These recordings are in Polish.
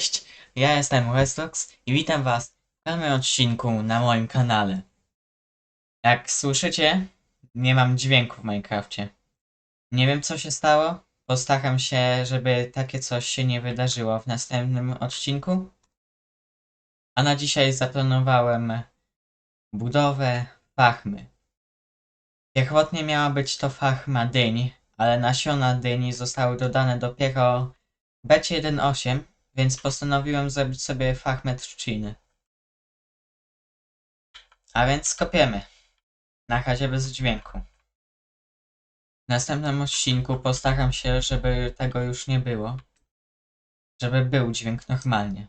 Cześć, ja jestem Westox i witam was w kolejnym odcinku na moim kanale. Jak słyszycie, nie mam dźwięku w Minecrafcie. Nie wiem co się stało, postaram się, żeby takie coś się nie wydarzyło w następnym odcinku. A na dzisiaj zaplanowałem budowę farmy. Pierwotnie miała być to farma dyń, ale nasiona dyni zostały dodane dopiero w becie 1.8, więc postanowiłem zrobić sobie farmę trzciny. A więc kopiemy. Na razie bez dźwięku. W następnym odcinku postaram się, żeby tego już nie było. Żeby był dźwięk normalnie.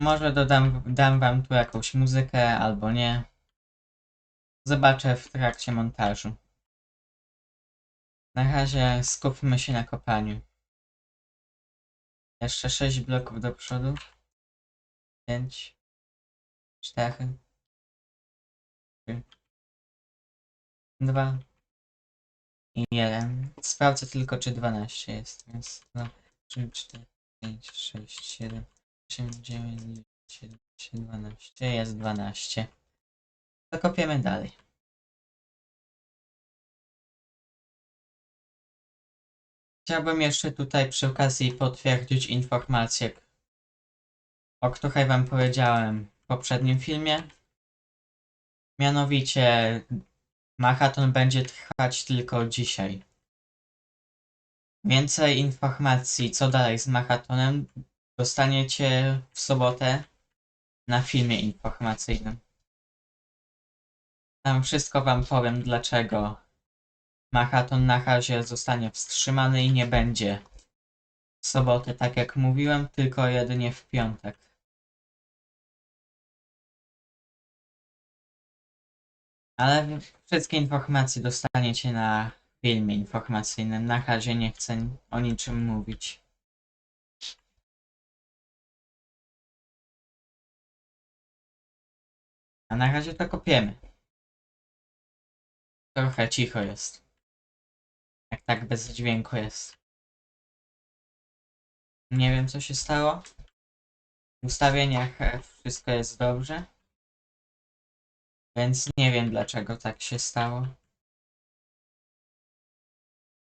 Może dodam dam wam tu jakąś muzykę, albo nie. Zobaczę w trakcie montażu. Na razie skupmy się na kopaniu. Jeszcze 6 bloków do przodu. 5, 4, 3, 2 i 1. Sprawdzę tylko, czy 12 jest. Więc 2, 3, 4, 5, 6, 7, 8, 9, 10, 11, 12. Jest 12. To kopiemy dalej. Chciałbym jeszcze tutaj przy okazji potwierdzić informację, o której Wam powiedziałem w poprzednim filmie. Mianowicie, maraton będzie trwać tylko dzisiaj. Więcej informacji, co dalej z maratonem, dostaniecie w sobotę na filmie informacyjnym. Tam wszystko Wam powiem, dlaczego maraton na razie zostanie wstrzymany i nie będzie w sobotę, tak jak mówiłem, tylko jedynie w piątek. Ale wszystkie informacje dostaniecie na filmie informacyjnym. Na razie nie chcę o niczym mówić. A na razie to kopiemy. Trochę cicho jest. Jak tak bez dźwięku jest. Nie wiem co się stało. W ustawieniach e, wszystko jest dobrze. Więc nie wiem dlaczego tak się stało.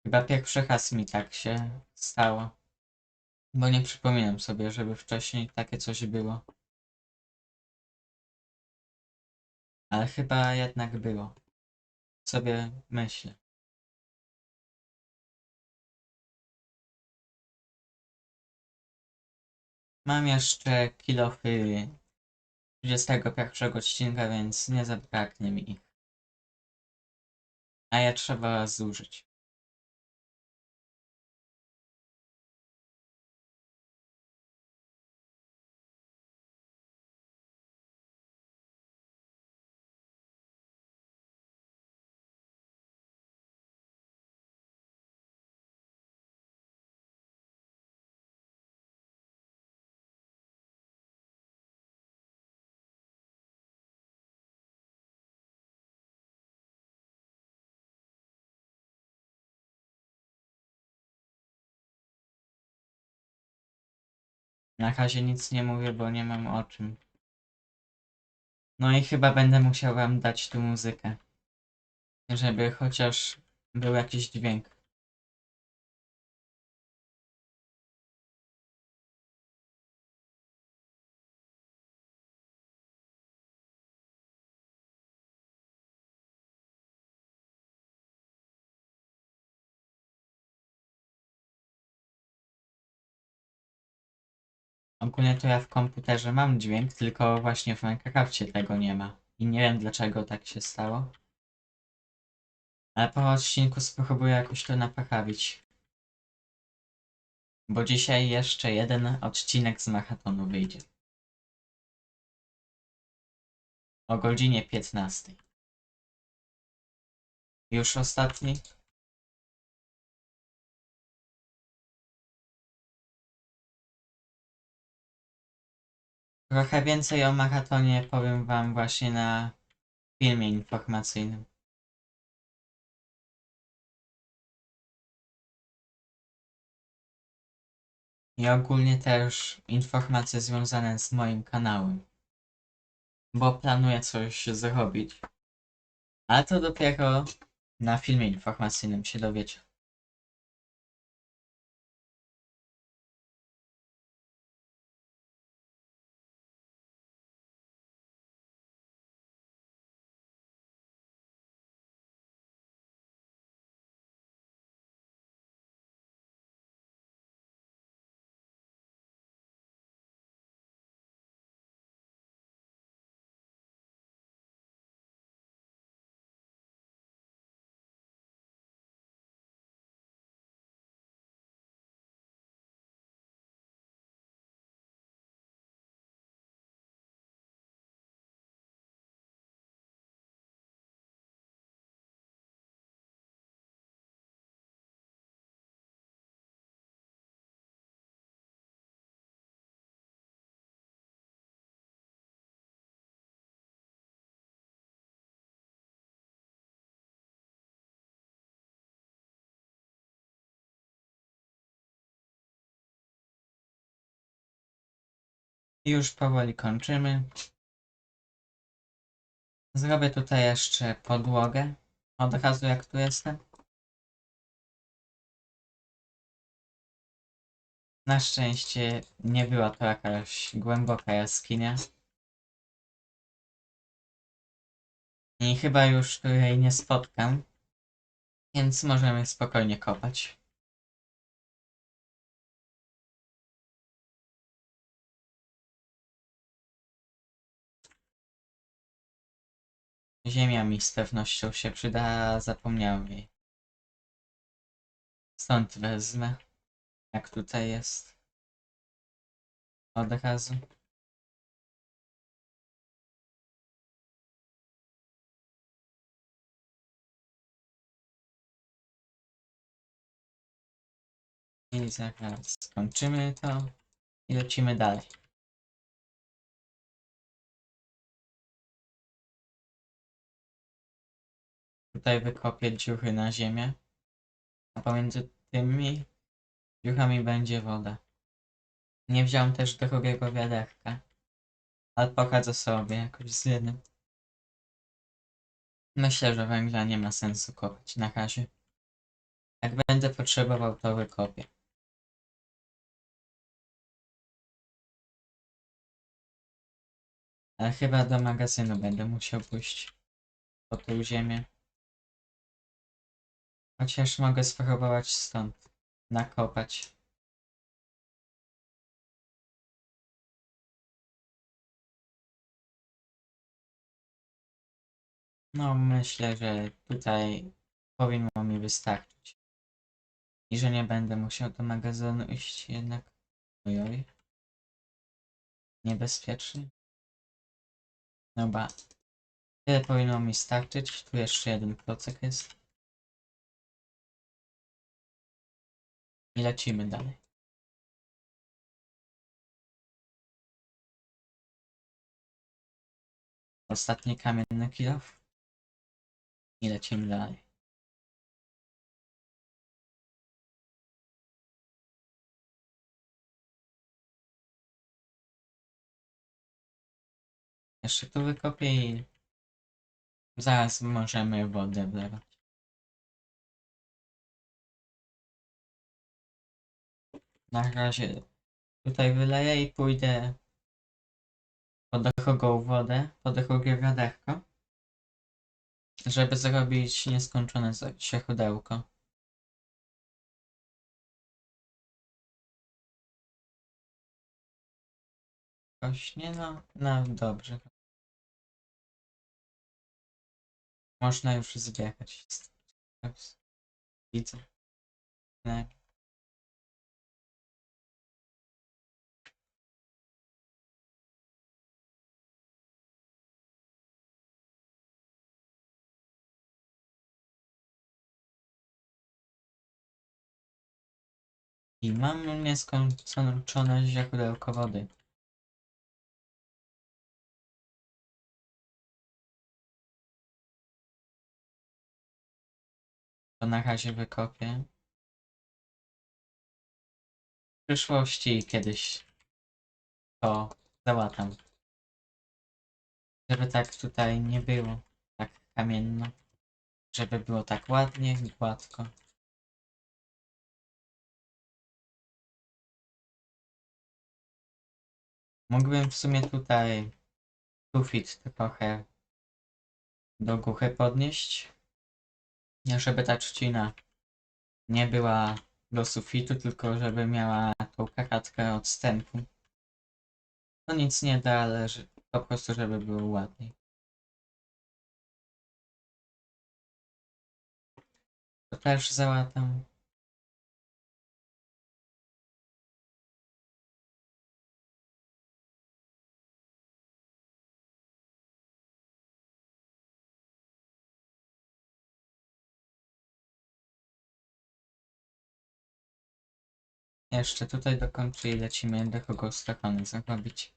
Chyba pierwszy raz mi tak się stało. Bo nie przypominam sobie, żeby wcześniej takie coś było. Ale chyba jednak było. Sobie myślę. Mam jeszcze kilofy 31 odcinka, więc nie zabraknie mi ich. A ja trzeba zużyć. Na razie nic nie mówię, bo nie mam o czym. No i chyba będę musiał wam dać tu muzykę. Żeby chociaż był jakiś dźwięk. Ogólnie to ja w komputerze mam dźwięk, tylko właśnie w Minecrafcie tego nie ma. I nie wiem dlaczego tak się stało. Ale po odcinku spróbuję jakoś to naprawić. Bo dzisiaj jeszcze jeden odcinek z maratonu wyjdzie. O godzinie 15. Już ostatni? Trochę więcej o maratonie powiem wam właśnie na filmie informacyjnym. i ogólnie też informacje związane z moim kanałem. Bo planuję coś zrobić. Ale to dopiero na filmie informacyjnym się dowiecie. Już powoli kończymy. Zrobię tutaj jeszcze podłogę. Od razu jak tu jestem. Na szczęście nie była to jakaś głęboka jaskinia. I chyba już tu jej nie spotkam. Więc możemy spokojnie kopać. Ziemia mi z pewnością się przyda, zapomniałem jej. Stąd wezmę, jak tutaj jest. Od razu. I zaraz skończymy to i lecimy dalej. Tutaj wykopię dziury na ziemię, a pomiędzy tymi dziurami będzie woda. Nie wziąłem też drugiego wiaderka, ale pochodzę sobie jakoś z jednym. Myślę, że węgla nie ma sensu kopać na razie. Jak będę potrzebował, to wykopię. Ale chyba do magazynu będę musiał pójść po tą ziemię. Chociaż mogę spróbować stąd nakopać. No, myślę, że tutaj powinno mi wystarczyć. I że nie będę musiał do magazynu iść jednak. Ojoj. Niebezpiecznie. Dobra. Tyle powinno mi starczyć. Tu jeszcze jeden procek jest. Lecimy dalej. Ostatni kamienny kilof. I lecimy dalej. Jeszcze tu wykopię i zaraz możemy wodę wlewać. Na razie tutaj wyleję i pójdę po drugą wodę, po drugie wiaderko, żeby zrobić nieskończone z- źródełko. Rośnie, no, no dobrze. Można już zbierać. Widzę. Nie. I mam nieskończone źródełko wody. To na razie wykopię. przyszłości kiedyś to załatam. Żeby tak tutaj nie było tak kamienno. Żeby było tak ładnie, gładko. Mógłbym w sumie tutaj sufit trochę do góry podnieść. Nie, żeby ta trzcina nie była do sufitu, tylko żeby miała tą karatkę odstępu. To nic nie da, ale po prostu żeby było ładniej. To też załatam. Jeszcze tutaj dokończę i lecimy do kogo strefany zrobić.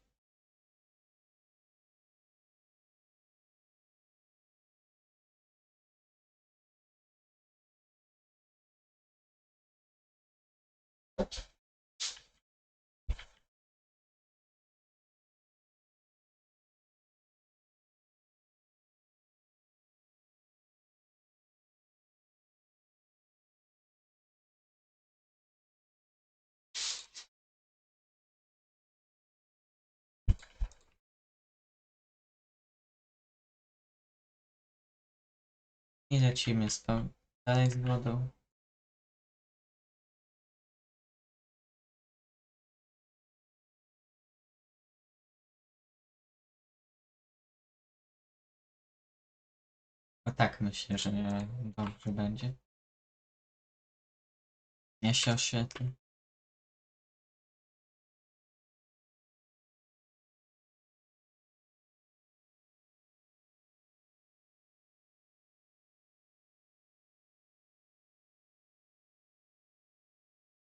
I lecimy z tą dalej z wodą. O tak myślę, że dobrze będzie. Ja się oświetli.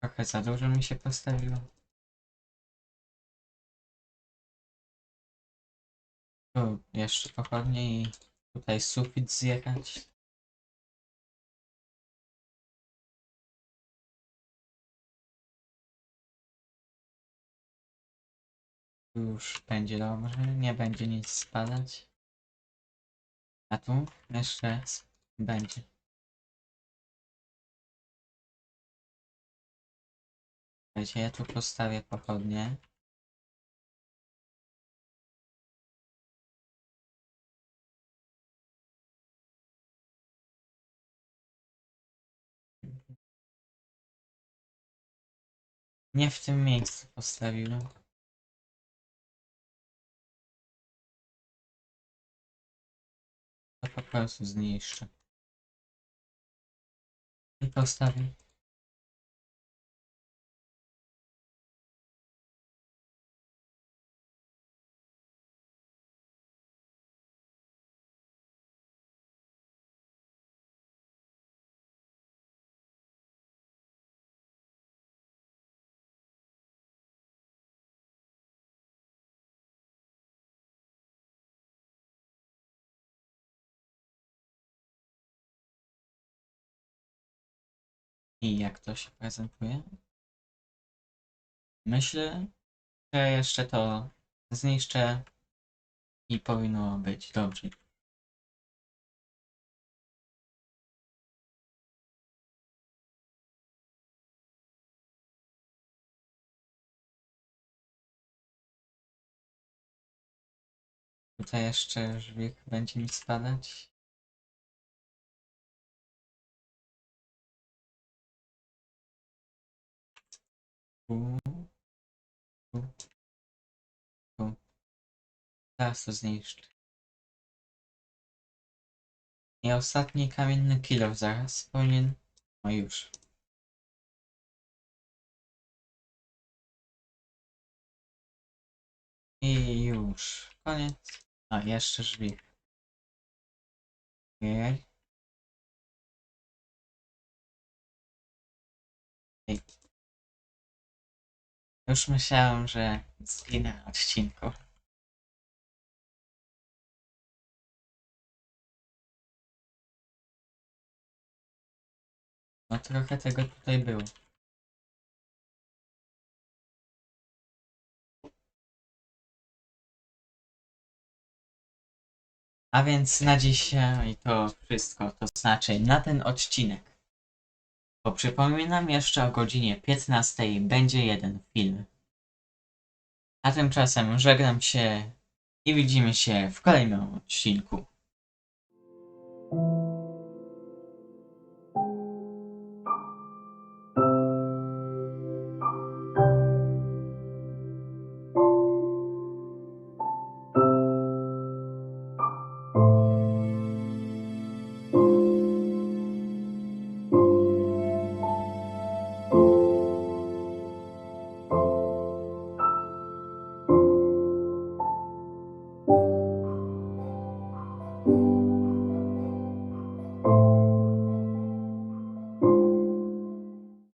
Trochę za dużo mi się postawiło. Tu jeszcze pochodnie i tutaj sufit zjechać. Już będzie dobrze, nie będzie nic spadać. A tu jeszcze będzie. Słuchajcie, ja tu postawię pochodnie. Nie w tym miejscu postawiłem. To po prostu zniszczę. I postawię. I jak to się prezentuje? Myślę, że jeszcze to zniszczę i powinno być dobrze. Tutaj jeszcze żwik będzie mi spadać. Teraz to zniszczę. I ostatni kamienny kilo zaraz powinien... No już. I już. Koniec. A, jeszcze żwik. Ojej. Ej. Już myślałem, że zginę odcinku. No trochę tego tutaj było. A więc na dzisiaj to wszystko, to znaczy na ten odcinek. Bo przypominam, jeszcze o godzinie 15 będzie jeden film. A tymczasem żegnam się i widzimy się w kolejnym odcinku.